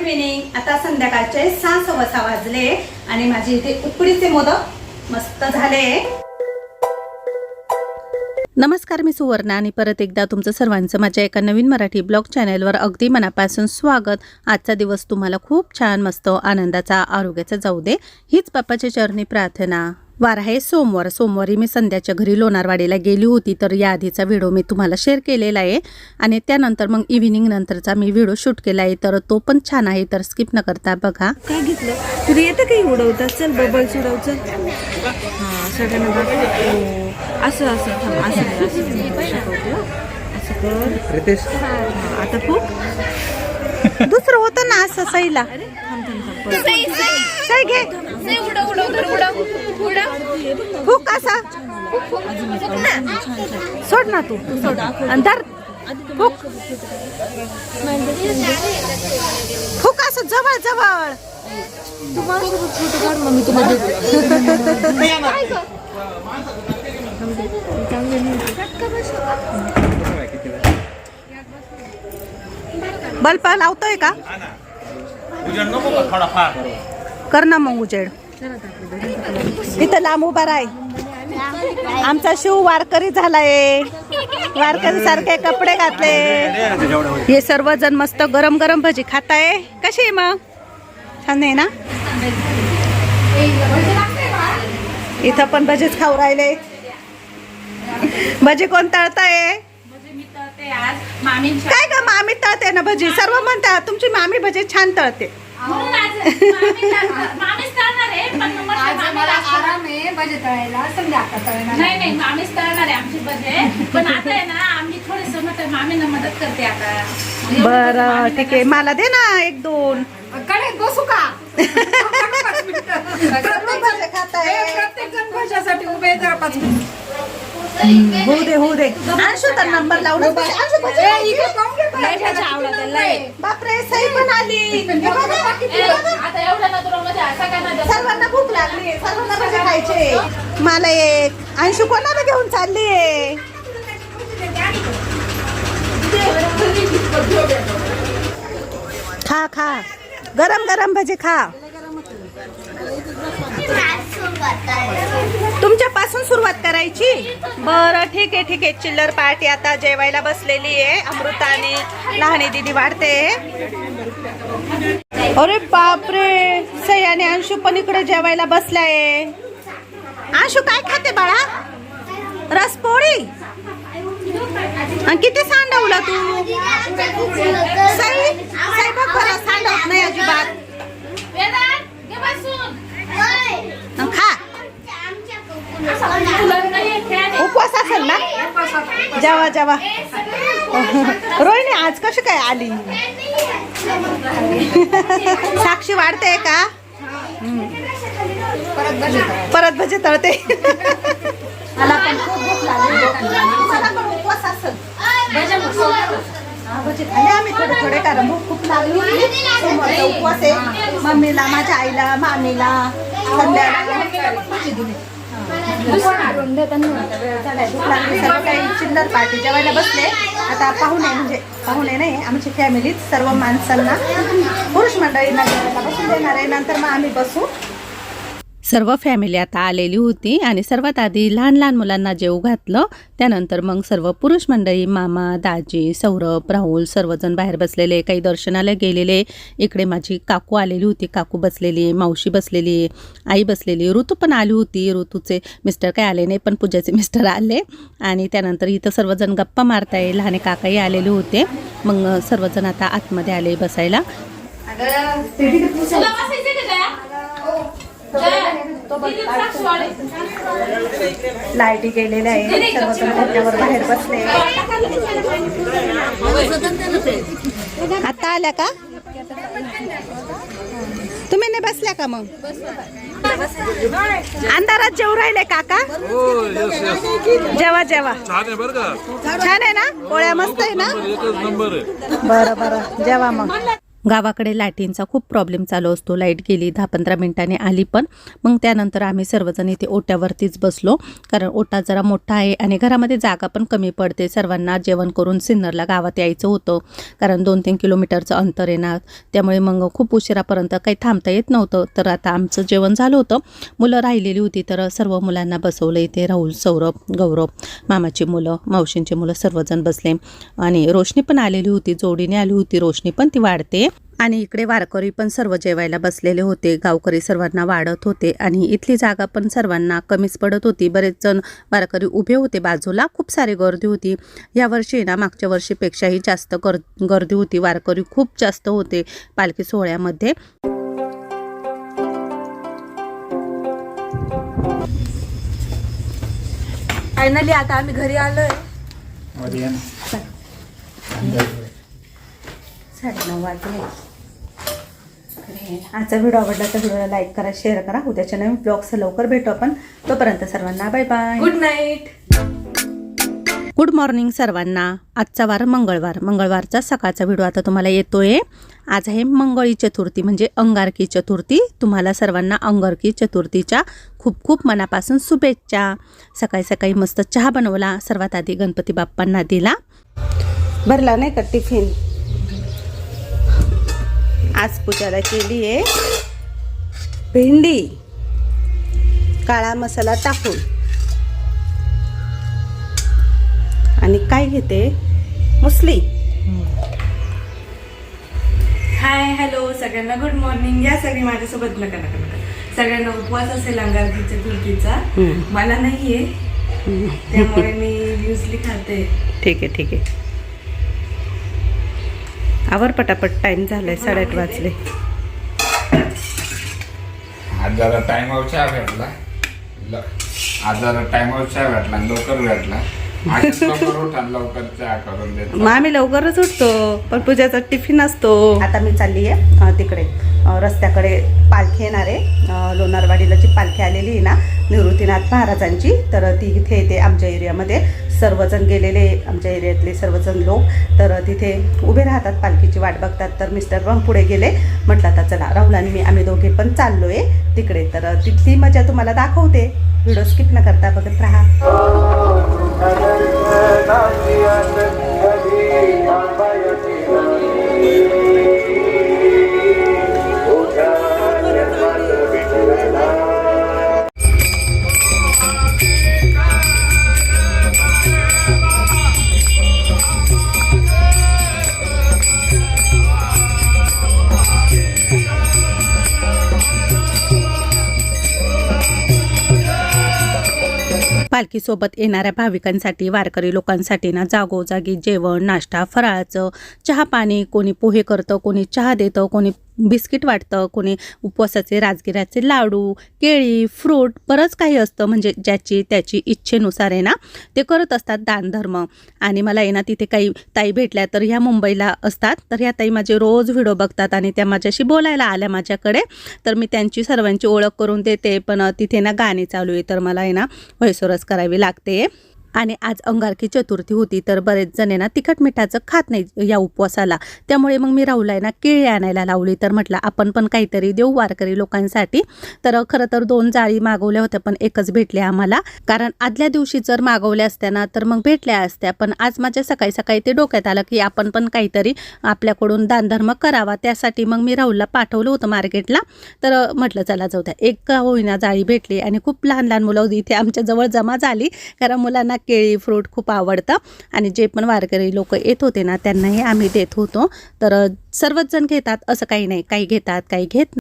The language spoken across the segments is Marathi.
इव्हिनिंग. आता संध्याकाळचे सहा सव्वा सहा वाजले आणि माझे इथे उकडीचे मोदक मस्त झाले. नमस्कार मी सुवर्णा आणि परत एकदा तुमचं सर्वांचं माझ्या एका नवीन मराठी ब्लॉग चॅनेलवर अगदी मनापासून स्वागत. आजचा दिवस तुम्हाला खूप छान मस्त आनंदाचा आरोग्याचा जाऊ दे. हीच बाप्पाच्या चरणी प्रार्थना. वार आहे. सोमवार सोमवारी मी संध्याच्या घरी लोणारवाडीला गेली होती तर या आधीचा व्हिडिओ मी तुम्हाला शेअर केलेला आहे. आणि त्यानंतर मग इव्हिनिंग नंतरचा मी व्हिडिओ शूट केला आहे तर तो पण छान आहे तर स्किप न करता बघा. काय घेतलं? तुला येतं काही उडवता? चल बबल्स उडव चल. हा सगळ्यांना बघ. असं असं थांब असं असं हं. कर. रितेश. हा, आता फुक. दुसरं होतं ना असं सईला. थांब थांब थांब. असा. सोड ना तू. तू सोड आणि धर. फुक. फुक असं जवळ जवळ. फोटो काढ मग मी बल्ब लावतोय का कर ना मग उजेड. इथं लांब उभा राय. आमचा शिव वारकरी झालाय. वारकरी सारखे कपडे घातले. हे सर्वजण मस्त गरम गरम भजी खाताय. कशी आहे मग? छान आहे ना? इथं पण भजीच खाऊ राहिले. भजी कोण तळताय? काय ग मामी तळते ना भजी? सर्व म्हणतात तुमची मामी भजी छान तळते. मला आराम आहे बजे तळायला संध्याकाळ तळणार नाही नाही. मामीच तळणार आहे आमची बजे पण आता आहे ना आम्ही थोडस मत मामीला मदत करते आता. बर ठीक आहे. मला दे ना एक दोन. कडे बसू का? प्रत्येक जण भज्यासाठी उभे आहे जरा पाच मिनिट. होऊ दे होऊ दे. अंशू तर नंबर लावून. बापरे सई पण आली. सर्वांना भूक लागली सर्वांना भजी खायचे मला एक. अंशू कोणाला घेऊन चालली खा खा. गरम गरम भजी खा. तुमच्यापासून सुरुवात करायची? बरं ठीक आहे ठीक आहे. चिल्लर पार्टी आता जेवायला बसलेली आहे. अमृता आणि लहानी दिदी वाढते. अरे बापरे सयाने आणि अंशू पण इकडे जेवायला बसलाय. अंशू काय खाते बाळा? रसपोळी? आणि किती सांडवला तू? सई सई बघ सांडवत नाही अजिबात. खा. उपवास असेल ना? जेवा जेवा. रोहिणी आज कशी काय आली? साक्षी वाढते का. परत भजी तळते. मला पण खूप भूक लागली. मला पण उपवास असेल. हा, खाल्ले आम्ही थोडे थोडे कारण भूक खूप लागली होती. उपवास आहे. मम्मीला माझ्या आईला मामीला संध्याला. दिली सर्व काही चिल्लर पार्टी जेवायला बसले. आता पाहुणे म्हणजे पाहुणे नाही. आमची फॅमिलीत सर्व माणसांना पुरुष मंडळींना जेवायला बसून देणार आहे. नंतर मग आम्ही बसू. सर्व फॅमिली आता आलेली होती आणि सर्वात आधी लहान लहान मुलांना जेव घातलं. त्यानंतर मग सर्व पुरुष मंडळी मामा दाजी सौरभ राहुल सर्वजण बाहेर बसलेले काही दर्शनाला गेलेले. इकडे माझी काकू आलेली होती. काकू बसलेली मावशी बसलेली आई बसलेली. ऋतू पण आली होती. ऋतूचे मिस्टर काय आले नाही पण पूजाचे मिस्टर आले. आणि त्यानंतर इथं सर्वजण गप्पा मारताय. लहाने काकाही आलेले होते. मग सर्वजण आता आतमध्ये आले बसायला. लाईटी गेलेल्या आहे सर्वजण कोपऱ्यावर बाहेर बसले आता आल्या का? तुम्ही नाही बसल्या का मग? अंधारात जेव राहिले काका? जेवा जेवा. छान आहे बरं का छान आहे ना? पोळ्या मस्त आहे. ना बरं बरं. जेवा मग. गावाकडे लाईटींचा खूप प्रॉब्लेम चालू असतो. लाइट गेली दहा पंधरा मिनिटांनी आली पण. मग त्यानंतर आम्ही सर्वजण इथे ओट्यावरतीच बसलो. कारण ओटा जरा मोठा आहे आणि घरामध्ये जागा पण कमी पडते. सर्वांना जेवण करून सिन्नरला गावात यायचं होतं. कारण दोन तीन किलोमीटरचं अंतर येणार त्यामुळे मग खूप उशिरापर्यंत काही थांबता येत नव्हतं. तर आता आमचं जेवण झालं होतं. मुलं राहिलेली होती तर सर्व मुलांना बसवलं. इथे राहुल सौरभ गौरव मामाची मुलं मावशींची मुलं सर्वजण बसले. आणि रोशनी पण आलेली होती. जोडीने आली होती रोशनी पण. ती वाढते. आणि इकडे वारकरी पण सर्व जेवायला बसलेले होते. गावकरी सर्वांना वाढत होते आणि इथली जागा पण सर्वांना कमीच पडत होती. बरेच जण वारकरी उभे होते. बाजूला खूप सारी गर्दी होती. यावर्षी ना मागच्या वर्षीपेक्षाही जास्त गर गर्दी होती. वारकरी खूप जास्त होते पालखी सोहळ्यामध्ये. फायनली आता आम्ही घरी आलोय. साडेनऊ वाजले. आजचा व्हिडिओ आवडला तर व्हिडिओला लाईक करा शेअर करा. उद्याच्या नवीन ब्लॉग्स लवकर भेटू आपण. तोपर्यंत सर्वांना bye bye good night good morning सर्वांना. आजचा वार मंगळवार. मंगळवारचा सकाळचा व्हिडिओ आता तुम्हाला येतोय. आज आहे मंगळी चतुर्थी म्हणजे अंगारकी चतुर्थी. तुम्हाला सर्वांना अंगारकी चतुर्थीच्या खूप खूप मनापासून शुभेच्छा. सकाळी सकाळी मस्त चहा बनवला. सर्वात आधी गणपती बाप्पांना दिला. भरला नाही का टिफिन? आज पूजाला केली आहे भेंडी काळा मसाला टाकून. आणि काय घेते? मुसली. हाय हॅलो सगळ्यांना गुड मॉर्निंग या सगळी माझ्यासोबत नका नका नका. सगळ्यांना उपवास असेल अंगारकी चतुर्थीचा हम्म. मला नाहीये. त्यामुळे मी युजली खाते. ठीक आहे ठीक आहे. आवर पटापट टाइम झालाय साडेआठ वाजले. आज जरा टाइमावर चहा भेटला. ल- आज जरा टाइमावर चहा भेटला आणि लवकर भेटला. आज लवकर उठा आणि लवकर चहा करून देतो. मग आम्ही लवकरच उठतो पण पूजाचा टिफिन असतो. आता मी चालली आहे तिकडे. अ, रस्त्याकडे पालखी येणार आहे. अ, लोणारवाडीला जी पालखी आलेली आहे ना निवृत्तीनाथ महाराजांची तर ती इथे येते आमच्या एरियामध्ये सर्वजण गेलेले आमच्या एरियातले सर्वजण लोक तर तिथे उभे राहतात पालखीची वाट बघतात. तर मिस्टर पण पुढे गेले. म्हटलं आता चला राहुल आणि मी आम्ही दोघे पण चाललो आहे तिकडे. तर तिथली मजा तुम्हाला दाखवते. व्हिडिओ स्किप न करता बघत राहा. सोबत येणाऱ्या भाविकांसाठी वारकरी लोकांसाठी ना जागोजागी जेवण नाश्ता फराळाचं चहा पाणी कोणी पोहे करतं कोणी चहा देतं कोणी बिस्किट वाटतं कोणी उपवासाचे राजगिऱ्याचे लाडू केळी फ्रूट बरंच काही असतं. म्हणजे ज्याची त्याची इच्छेनुसार आहे ना ते करत असतात दानधर्म. आणि मला आहे ना तिथे काही ताई भेटल्या तर ह्या मुंबईला असतात. तर ह्या ताई माझे रोज व्हिडिओ बघतात आणि त्या माझ्याशी बोलायला आल्या माझ्याकडे. तर मी त्यांची सर्वांची ओळख करून देते. पण तिथे ना गाणी चालू आहे. तर मला आहे ना व्हॉइसओरच करावी लागते. आणि आज अंगारकी चतुर्थी होती तर बरेच जण ना तिखट मिठाचं खात नाही या उपवासाला. त्यामुळे मग मी राहुला आहे ना केळी आणायला लावली. तर म्हटलं आपण पण काहीतरी देऊ वारकरी लोकांसाठी. तर खरं तर दोन जाळी मागवल्या होत्या पण एकच भेटल्या आम्हाला. कारण आदल्या दिवशी जर मागवल्या असत्या ना तर मग भेटल्या असत्या. पण आज माझ्या सकाळी सकाळी ते डोक्यात आलं की आपण पण काहीतरी आपल्याकडून दानधर्म करावा. त्यासाठी मग मी राहुलला पाठवलं होतं मार्केटला. तर म्हटलं चला जाऊ द्या. एक होईना जाळी भेटली आणि खूप लहान लहान मुलं इथे आमच्या जवळ जमा झाली. कारण मुलांना केळी फ्रूट खूप आवडतं. आणि जे पण वारकरी लोक येत होते ना त्यांनाही आम्ही देत होतो. तर सर्वच जण घेतात असं काही नाही. काही घेतात काही घेत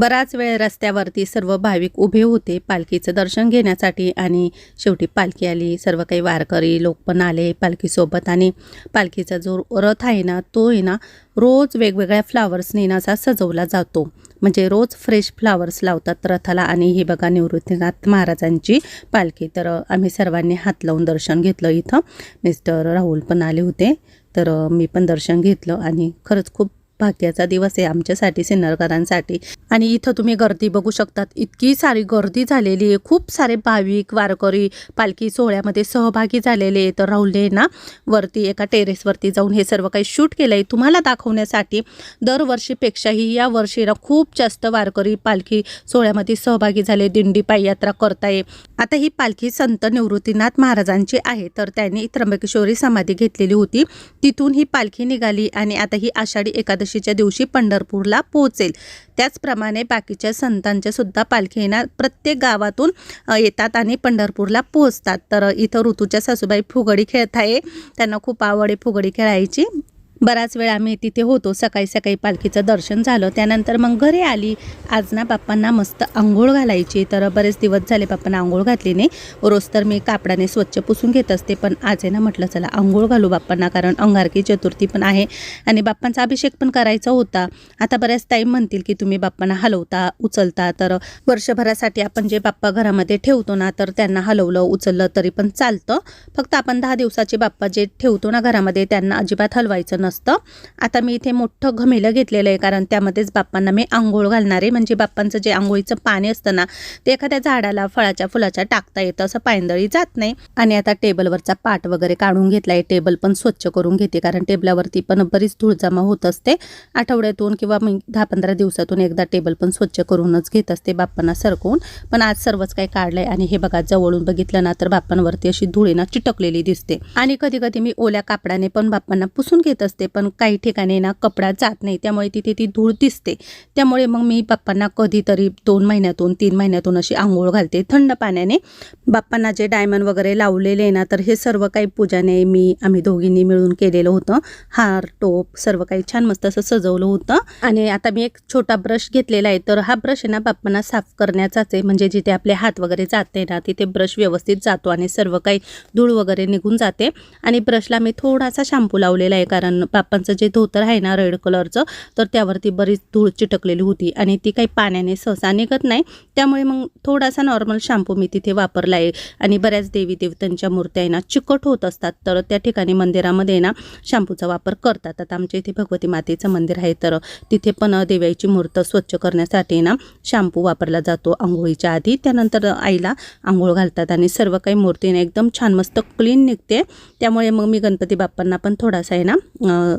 बराच वेळ रस्त्यावरती सर्व भाविक उभे होते. पालखीचं दर्शन घेण्यासाठी आणि शेवटी पालखी आली. सर्व काही वारकरी लोक पण आले पालखीसोबत आणि पालखीचा जो रथ आहे ना तो आहे ना रोज वेगवेगळ्या फ्लावर्सने ना असा सजवला जातो. म्हणजे रोज फ्रेश फ्लावर्स लावतात रथाला आणि ही बघा निवृत्तीनाथ महाराजांची पालखी. तर आम्ही सर्वांनी हात लावून दर्शन घेतलं इथं. मिस्टर राहुल पण आले होते. तर मी पण दर्शन घेतलं आणि खरंच खूप भाग्याचा दिवस आहे आमच्यासाठी सिन्नरकरांसाठी. आणि इथं तुम्ही गर्दी बघू शकतात. इतकी सारी गर्दी झालेली आहे. खूप सारे भाविक वारकरी पालखी सोहळ्यामध्ये सहभागी झालेले आहे तर राहुलने ना वरती एका टेरेसवरती जाऊन हे सर्व काही शूट केलं आहे तुम्हाला दाखवण्यासाठी दरवर्षीपेक्षाही या वर्षीला खूप जास्त वारकरी पालखी सोहळ्यामध्ये सहभागी झाले. दिंडी पाययात्रा करताय. आता ही पालखी संत निवृत्तीनाथ महाराजांची आहे. तर त्यांनी त्र्यंबकेश्वरी समाधी घेतलेली होती. तिथून ही पालखी निघाली आणि आता ही आषाढी एकादशी एकादशीच्या दिवशी पंढरपूरला पोहोचेल. त्याचप्रमाणे बाकीच्या संतांच्या सुद्धा पालखी ना प्रत्येक गावातून येतात आणि पंढरपूरला पोहोचतात. तर इथं ऋतूच्या सासूबाई फुगडी खेळत आहे. त्यांना खूप आवड आहे फुगडी खेळायची. बराच वेळ आम्ही तिथे होतो. सकाळी सकाळी पालखीचं दर्शन झालं. त्यानंतर मग घरी आली. आज ना बाप्पांना मस्त आंघोळ घालायची. तर बरेच दिवस झाले बाप्पांना आंघोळ घातली नाही. रोज तर मी कापडाने स्वच्छ पुसून घेत असते. पण आज आहे ना म्हटलं चला आंघोळ घालू बाप्पांना. कारण अंगारकी चतुर्थी पण आहे. आणि बाप्पांचा अभिषेक पण करायचा होता. आता बऱ्याच टाईम म्हणतील की तुम्ही बाप्पांना हलवता उचलता. तर वर्षभरासाठी आपण जे बाप्पा घरामध्ये ठेवतो ना तर त्यांना हलवलं उचललं तरी पण चालतं. फक्त आपण दहा दिवसाचे बाप्पा जे ठेवतो ना घरामध्ये त्यांना अजिबात हलवायचं नसतं. आता मी इथे मोठं घमेलं घेतलेलं आहे कारण त्यामध्येच बाप्पांना मी आंघोळ घालणार आहे. म्हणजे बाप्पांचं जे आंघोळीचं पाणी असतं ना ते एखाद्या झाडाला फळाच्या फुलाच्या टाकता येतं असं पायंदळी जात नाही. आणि आता टेबलवरचा पाट वगैरे काढून घेतला आहे टेबल पण स्वच्छ करून घेते कारण टेबलावरती पण बरीच धूळ जमा होत असते. आठवड्यातून किंवा मी दहा पंधरा दिवसातून एकदा टेबल पण स्वच्छ करूनच घेत असते बाप्पांना सरकवून पण आज सर्वच काही काढलंय आणि हे बघा जवळून बघितलं ना तर बाप्पांवरती अशी धुळेना चिटकलेली दिसते. आणि कधी कधी मी ओल्या कापडाने पण बाप्पांना पुसून घेत असते. पण काही ठिकाणी ना कपडा जात नाही त्यामुळे तिथे ती धूळ दिसते. त्यामुळे मग मी बाप्पांना कधीतरी दोन महिन्यातून तीन महिन्यातून अशी आंघोळ घालते थंड पाण्याने. बाप्पांना जे डायमंड वगैरे लावलेले आहे ना तर हे सर्व काही पूजाने मी आम्ही दोघींनी मिळून केलेलं होतं. हार टोप सर्व काही छान मस्त असं सजवलं होतं. आणि आता मी एक छोटा ब्रश घेतलेला आहे तर हा ब्रश आहे ना बाप्पांना साफ करण्याचाच आहे. म्हणजे जिथे आपले हात वगैरे जाते ना तिथे ब्रश व्यवस्थित जातो आणि सर्व काही धूळ वगैरे निघून जाते. आणि ब्रशला मी थोडासा शॅम्पू लावलेला आहे कारण बाप्पांचं जे धोतर आहे ना रेड कलरचं तर त्यावरती बरीच धूळ चिटकलेली होती आणि ती काही पाण्याने सहसा निघत नाही. त्यामुळे मग थोडासा नॉर्मल शॅम्पू मी तिथे वापरला आहे. आणि बऱ्याच देवी देवतांच्या मूर्त्या आहे ना चिकट होत असतात. तर त्या ठिकाणी मंदिरामध्ये ना शॅम्पूचा वापर करतात. आता आमच्या इथे भगवती मातेचं मंदिर आहे तर तिथे पण देवाची मूर्त स्वच्छ करण्यासाठी ना शॅम्पू वापरला जातो आंघोळीच्या आधी. त्यानंतर आईला आंघोळ घालतात आणि सर्व काही मूर्तीने एकदम छान मस्त क्लीन निघते. त्यामुळे मग मी गणपती बाप्पांना पण थोडासा आहे ना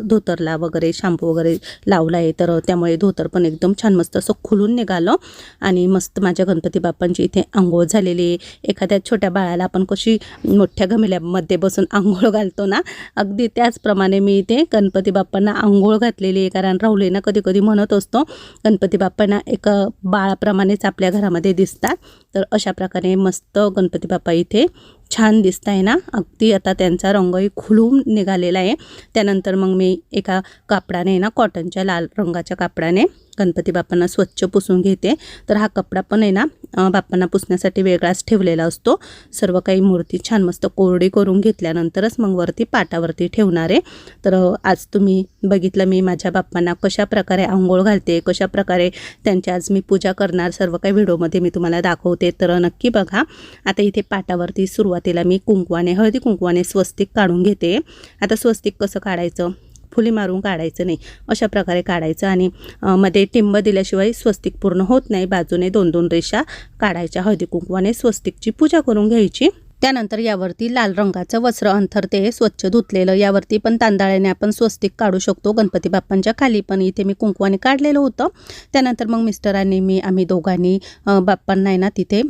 धोतरला वगैरे शॅम्पू वगैरे लावला आहे तर त्यामुळे धोतर पण एकदम छान मस्त असं खुलून निघालं. आणि मस्त माझ्या गणपती बाप्पांची इथे आंघोळ झालेली आहे. एखाद्या छोट्या बाळाला आपण कशी मोठ्या घमेल्यामध्ये बसून आंघोळ घालतो ना अगदी त्याचप्रमाणे मी इथे गणपती बाप्पांना आंघोळ घातलेली आहे. कारण राहुलीना कधी कधी म्हणत असतो गणपती बाप्पांना एक बाळाप्रमाणेच आपल्या घरामध्ये दिसतात. तर अशा प्रकारे मस्त गणपती बाप्पा इथे छान दिसत आहे ना. अगदी आता त्यांचा रंगही खुलून निघालेला आहे. त्यानंतर मग मी एका कापडाने ना कॉटनच्या लाल रंगाच्या कापडाने गणपती बाप्पांना स्वच्छ पुसून घेते. तर हा कपडा पण आहे ना बाप्पांना पुसण्यासाठी वेगळाच ठेवलेला असतो. सर्व काही मूर्ती छान मस्त कोरडी करून घेतल्यानंतरच मग वरती पाटावरती ठेवणार आहे. तर आज तुम्ही बघितलं मी माझ्या बाप्पांना कशा प्रकारे आंघोळ घालते कशा प्रकारे त्यांची आज मी पूजा करणार सर्व काही व्हिडिओमध्ये मी तुम्हाला दाखवते. तर नक्की बघा. आता इथे पाटावरती सुरुवातीला मी कुंकवाने हळदी कुंकवाने स्वस्तिक काढून घेते. आता स्वस्तिक कसं काढायचं? फुली मारून काढायचं नाही. अशा प्रकारे काढायचं आणि मध्ये टिंब दिल्याशिवाय स्वस्तिक पूर्ण होत नाही. बाजूने दोन दोन रेषा काढायच्या. हळदी कुंकवाने स्वस्तिकची पूजा करून घ्यायची. त्यानंतर यावरती लाल रंगाचं वस्त्र अंथरते स्वच्छ धुतलेलं. यावरती पण तांदळाने आपण स्वस्तिक काढू शकतो. गणपती बाप्पांच्या खाली पण इथे मी कुंकवाने काढलेलं होतं. त्यानंतर मग मिस्टरांनी मी आम्ही दोघांनी बाप्पांना आहे ना तिथे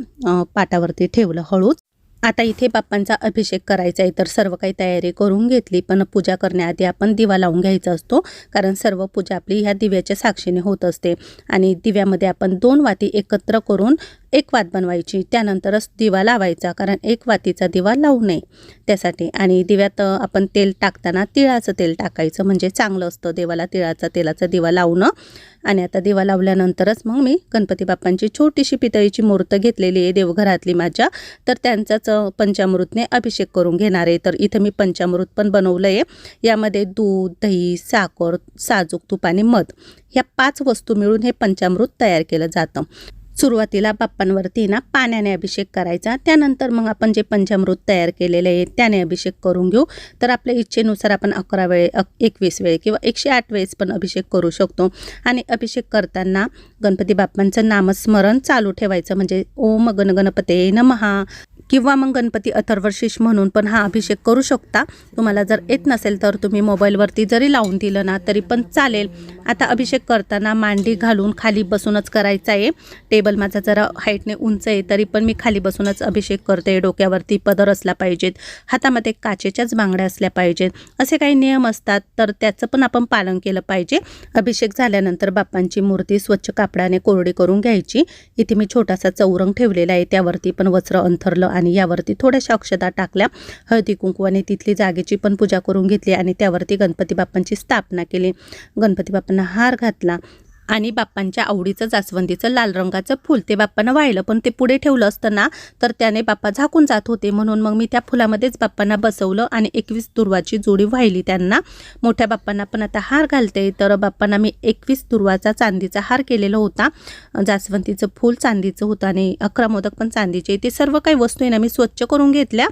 पाटावरती ठेवलं हळूच. आता इथे बाप्पांचा अभिषेक करायचा आहे तर सर्व काही तयारी करून घेतली. पण पूजा करण्याआधी आपण दिवा लावून घ्यायचा असतो कारण सर्व पूजा आपली ह्या दिव्याच्या साक्षीने होत असते. आणि दिव्यामध्ये आपण दोन वाती एकत्र करून एक वात बनवायची त्यानंतरच दिवा लावायचा कारण एक वातीचा दिवा लावू नये त्यासाठी. आणि दिव्यात आपण तेल टाकताना तिळाचं तेल टाकायचं म्हणजे चांगलं असतं देवाला तिळाचा तेलाचा दिवा लावणं. आणि आता दिवा लावल्यानंतरच मग मी गणपती बाप्पांची छोटीशी पितळीची मूर्त घेतलेली आहे देवघरातली माझ्या. तर त्यांचाच पंचामृतने अभिषेक करून घेणार आहे. तर इथं मी पंचामृत पण बनवलं आहे यामध्ये दूध दही साखर साजूक तूप आणि मध. ह्या पाच वस्तू मिळून हे पंचामृत तयार केलं जातं. सुरुवातीला बाप्पांवरती ना पाण्याने अभिषेक करायचा. त्यानंतर मग आपण जे पंचामृत तयार केलेले आहे त्याने अभिषेक करून घेऊ. तर आपल्या इच्छेनुसार आपण अकरा वेळे एकवीस वेळे किंवा एकशे आठ वेळेस पण अभिषेक करू शकतो. आणि अभिषेक करताना गणपती बाप्पांचं नामस्मरण चालू ठेवायचं. म्हणजे ओम गणगणपते नमहा किंवा मग गणपती अथर्वशीष म्हणून पण हा अभिषेक करू शकता. तुम्हाला जर येत नसेल तर तुम्ही मोबाईलवरती जरी लावून दिलं ना तरी पण चालेल. आता अभिषेक करताना मांडी घालून खाली बसूनच करायचा आहे. टेबल माझा जरा हाईटने उंच आहे तरी पण मी खाली बसूनच अभिषेक करते. डोक्यावरती पदर असला पाहिजेत हातामध्ये काचेच्याच बांगड्या असल्या पाहिजेत. असे काही नियम असतात तर त्याचं पण आपण पालन केलं पाहिजे. अभिषेक झाल्यानंतर बाप्पांची मूर्ती स्वच्छ कापडाने कोरडी करून घ्यायची. इथे मी छोटासा चौरंग ठेवलेला आहे त्यावरती पण वस्त्र अंथरलं आणि यावरती थोड्याशा अक्षता टाकल्या. हळदी कुंकवाने तिथली जागेची पण पूजा करून घेतली आणि त्यावरती गणपती बाप्पांची स्थापना केली. गणपती बाप्पांना हार घातला. आणि बाप्पांच्या आवडीचं जास्वंदीचं लाल रंगाचं फूल ते बाप्पांना वाहिलं पण ते पुढे ठेवलं असतं ना तर त्याने बाप्पा झाकून जात होते. म्हणून मग मी त्या फुलामध्येच बाप्पांना बसवलं आणि एकवीस दुर्वाची जोडी वाहिली त्यांना. मोठ्या बाप्पांना पण आता हार घालते. तर बाप्पांना मी एकवीस दुर्वाचा चांदीचा हार केलेला होता. जास्वंदीचं फूल चांदीचं होतं आणि अकरा मोदक पण चांदीचे. ते सर्व काही वस्तू आहे ना मी स्वच्छ करून घेतल्या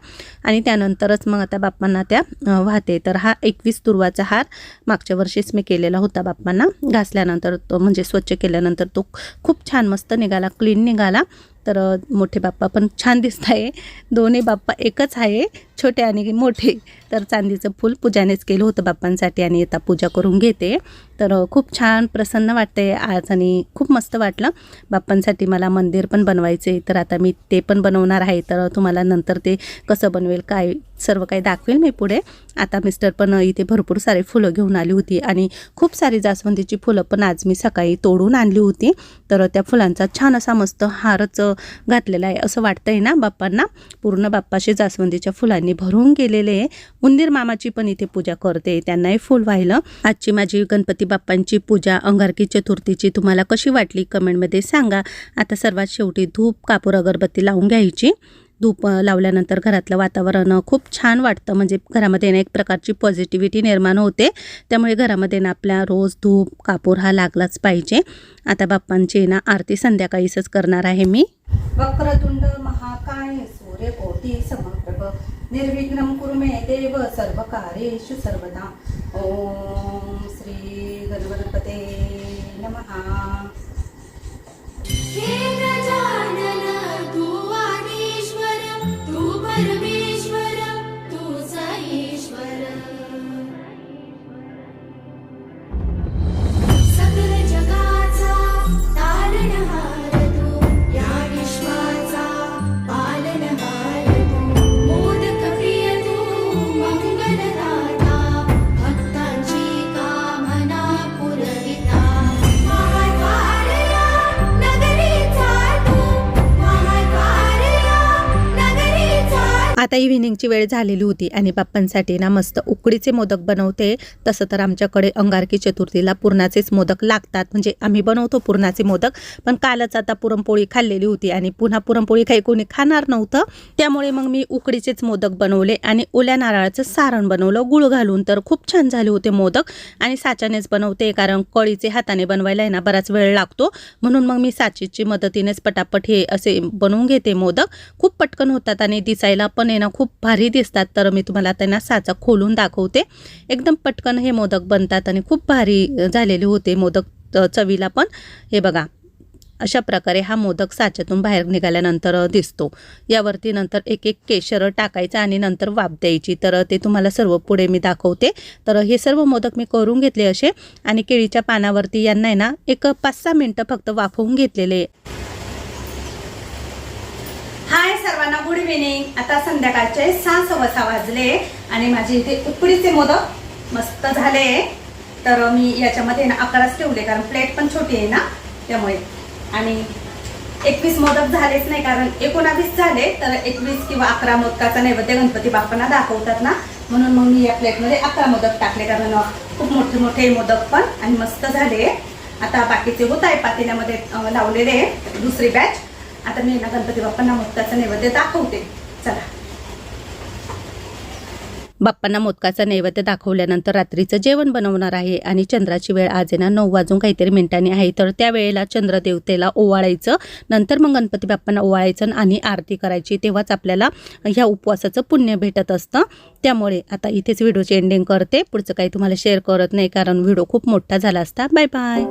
आणि त्यानंतरच मग आता बाप्पांना त्या वाहते. तर हा एकवीस दुर्वाचा हार मागच्या वर्षीच मी केलेला होता बाप्पांना. घासल्यानंतर तो म्हणजे स्वच्छ केल्यानंतर तो खूप छान मस्त निघाला क्लीन निघाला. तर मोठे बाप्पा पण छान दिसत आहे दोन्ही बाप्पा एकच आहे. छोटे आणि मोठे. तर चांदीचं फूल पूजानेच केलं होतं बाप्पांसाठी आणि आता पूजा करून घेते. तर खूप छान प्रसन्न वाटते आज आणि खूप मस्त वाटलं. बाप्पांसाठी मला मंदिर पण बनवायचे तर आता मी ते पण बनवणार आहे. तर तुम्हाला नंतर ते कसं बनवेल काय सर्व काही दाखवेल मी पुढे. आता मिस्टर पण इथे भरपूर सारे फुलं घेऊन आली होती आणि खूप सारी जास्वंदीची फुलं पण आज मी सकाळी तोडून आणली होती. तर त्या फुलांचा छान असा मस्त हारच घातलेला आहे असं वाटतंय ना बाप्पांना? पूर्ण बाप्पाशी जास्वंदीच्या फुलांनी भरून गेलेले आहे. उंदीर मामाची पण इथे पूजा करते. त्यांनाही फुल वाहिलं. आजची माझी गणपती बाप्पांची पूजा अंगारकी चतुर्थीची तुम्हाला कशी वाटली कमेंटमध्ये सांगा. आता सर्वात शेवटी धूप कापूर अगरबत्ती लावून घ्यायची. धूप लावल्यानंतर घरातलं वातावरण खूप छान वाटतं. म्हणजे घरामध्ये ना एक प्रकारची पॉझिटिव्हिटी निर्माण होते. त्यामुळे घरामध्ये ना आपल्या रोज धूप कापूर हा लागलाच पाहिजे. आता बाप्पांची ना आरती संध्याकाळीच करणार आहे मी. वक्रतुंड महाकाय सूर्यकोटी समप्रभ. निर्विघ्नं कुरु मे देव सर्वकारेषु सर्वदा। ॐ श्री गणपते नमः। आता वेळ झालेली होती आणि बाप्पांसाठी ना मस्त उकडीचे मोदक बनवते. तसं तर आमच्याकडे अंगारकी चतुर्थीला पुरणाचेच मोदक लागतात. म्हणजे आम्ही बनवतो पुरणाचे मोदक पण कालच आता पुरणपोळी खाल्लेली होती आणि पुन्हा पुरणपोळी काही कोणी खाणार नव्हतं. त्यामुळे मग मी उकडीचेच मोदक बनवले आणि ओल्या नारळाचं सारण बनवलं गुळ घालून. तर खूप छान झाले होते मोदक आणि साच्यानेच बनवते कारण कळीचे हाताने बनवायला आहे ना बराच वेळ लागतो. म्हणून मग मी साचीची मदतीनेच पटापट हे असे बनवून घेते मोदक. खूप पटकन होतात आणि दिसायला पण आहे ना खूप भारी दिसतात तर मी तुम्हाला त्यांना साचा खोलून दाखवते. एकदम पटकन हे मोदक बनतात आणि खूप भारी झालेले होते मोदक चवीला पण. हे बघा अशा प्रकारे हा मोदक साच्यातून बाहेर निघाल्यानंतर दिसतो. यावरती नंतर एक एक केशर टाकायचं आणि नंतर वाफ द्यायची. तर ते तुम्हाला सर्व पुढे मी दाखवते. तर हे सर्व मोदक मी करून घेतले असे आणि केळीच्या पानावरती यांना आहे ना एक पाच सहा मिनटं फक्त वाफवून घेतलेले. हाय सर्वांना गुड इव्हिनिंग. आता संध्याकाळचे सहा सव्वा सहा वाजले आणि माझे इथे उकडीचे मोदक मस्त झाले. तर मी याच्यामध्ये ना अकराच ठेवले कारण प्लेट पण छोटी आहे ना त्यामुळे. आणि एकवीस मोदक झालेच नाही कारण एकोणावीस झाले तर एकवीस किंवा अकरा मोदकाचा नैवेद्य गणपती बाप्पांना दाखवतात ना. म्हणून मग मी या प्लेटमध्ये अकरा मोदक टाकले कारण खूप मोठे मोठे मोदक पण आणि मस्त झाले. आता बाकीचे होत आहे पातेल्यामध्ये लावलेले. आहे दुसरी बॅच आता मी ना गणपती बाप्पांना मोदकाचं नैवेद्य दाखवते. चला. बाप्पांना मोदकाचा नैवेद्य दाखवल्यानंतर रात्रीचं जेवण बनवणार आहे आणि चंद्राची वेळ आज आहे ना नऊ वाजून काहीतरी मिनिटांनी आहे. तर त्या वेळेला चंद्रदेवतेला ओवाळायचं नंतर मग गणपती बाप्पांना ओवाळायचं आणि आरती करायची. तेव्हाच आपल्याला ह्या उपवासाचं पुण्य भेटत असतं. त्यामुळे आता इथेच व्हिडिओची एंडिंग करते. पुढचं काही तुम्हाला शेअर करत नाही कारण व्हिडिओ खूप मोठा झाला असता. Bye bye